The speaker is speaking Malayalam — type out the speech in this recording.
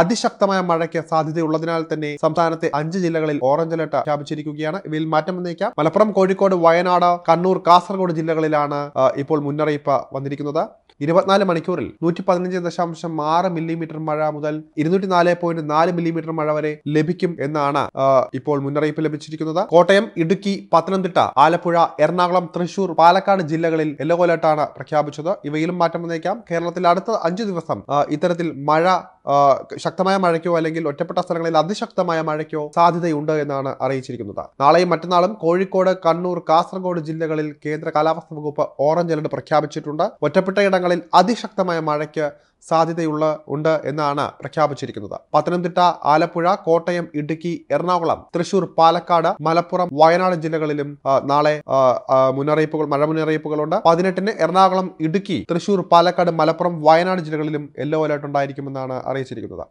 അതിശക്തമായ മഴയ്ക്ക് സാധ്യതയുള്ളതിനാൽ തന്നെ സംസ്ഥാനത്തെ അഞ്ച് ജില്ലകളിൽ ഓറഞ്ച് അലർട്ട് പ്രഖ്യാപിച്ചിരിക്കുകയാണ്. ഇവയിൽ മാറ്റം വന്നേക്കാം. മലപ്പുറം കോഴിക്കോട് വയനാട് കണ്ണൂർ കാസർഗോഡ് ജില്ലകളിലാണ് ഇപ്പോൾ മുന്നറിയിപ്പ് വന്നിരിക്കുന്നത്. ഇരുപത്തിനാല് മണിക്കൂറിൽ നൂറ്റി പതിനഞ്ച് ദശാംശം ആറ് മില്ലിമീറ്റർ മഴ മുതൽ ഇരുന്നൂറ്റി നാല് പോയിന്റ് നാല് മില്ലിമീറ്റർ മഴ വരെ ലഭിക്കും എന്നാണ് ഇപ്പോൾ മുന്നറിയിപ്പ് ലഭിച്ചിരിക്കുന്നത്. കോട്ടയം ഇടുക്കി പത്തനംതിട്ട ആലപ്പുഴ എറണാകുളം തൃശൂർ പാലക്കാട് ജില്ലകളിൽ യെല്ലോ അലർട്ടാണ് പ്രഖ്യാപിച്ചത്. ഇവയിലും മാറ്റം വന്നേക്കാം. കേരളത്തിൽ അടുത്ത അഞ്ചു ദിവസം ഇത്തരത്തിൽ മഴ ശക്തമായ മഴയ്ക്കോ അല്ലെങ്കിൽ ഒറ്റപ്പെട്ട സ്ഥലങ്ങളിൽ അതിശക്തമായ മഴയ്ക്കോ സാധ്യതയുണ്ട് എന്നാണ് അറിയിച്ചിരിക്കുന്നത്. നാളെയും മറ്റന്നാളും കോഴിക്കോട് കണ്ണൂർ കാസർഗോഡ് ജില്ലകളിൽ കേന്ദ്ര കാലാവസ്ഥാ വകുപ്പ് ഓറഞ്ച് അലർട്ട് പ്രഖ്യാപിച്ചിട്ടുണ്ട്. ഒറ്റപ്പെട്ട ഇടങ്ങളിൽ അതിശക്തമായ മഴയ്ക്ക് സാധ്യതയുള്ള ഉണ്ട് എന്നാണ് പ്രഖ്യാപിച്ചിരിക്കുന്നത്. പത്തനംതിട്ട ആലപ്പുഴ കോട്ടയം ഇടുക്കി എറണാകുളം തൃശൂർ പാലക്കാട് മലപ്പുറം വയനാട് ജില്ലകളിലും നാളെ മുന്നറിയിപ്പുകൾ മഴ മുന്നറിയിപ്പുകളുണ്ട്. പതിനെട്ടിന് എറണാകുളം ഇടുക്കി തൃശൂർ പാലക്കാട് മലപ്പുറം വയനാട് ജില്ലകളിലും യെല്ലോ അലർട്ട് ഉണ്ടായിരിക്കുമെന്നാണ് അറിയിച്ചിരിക്കുന്നത്.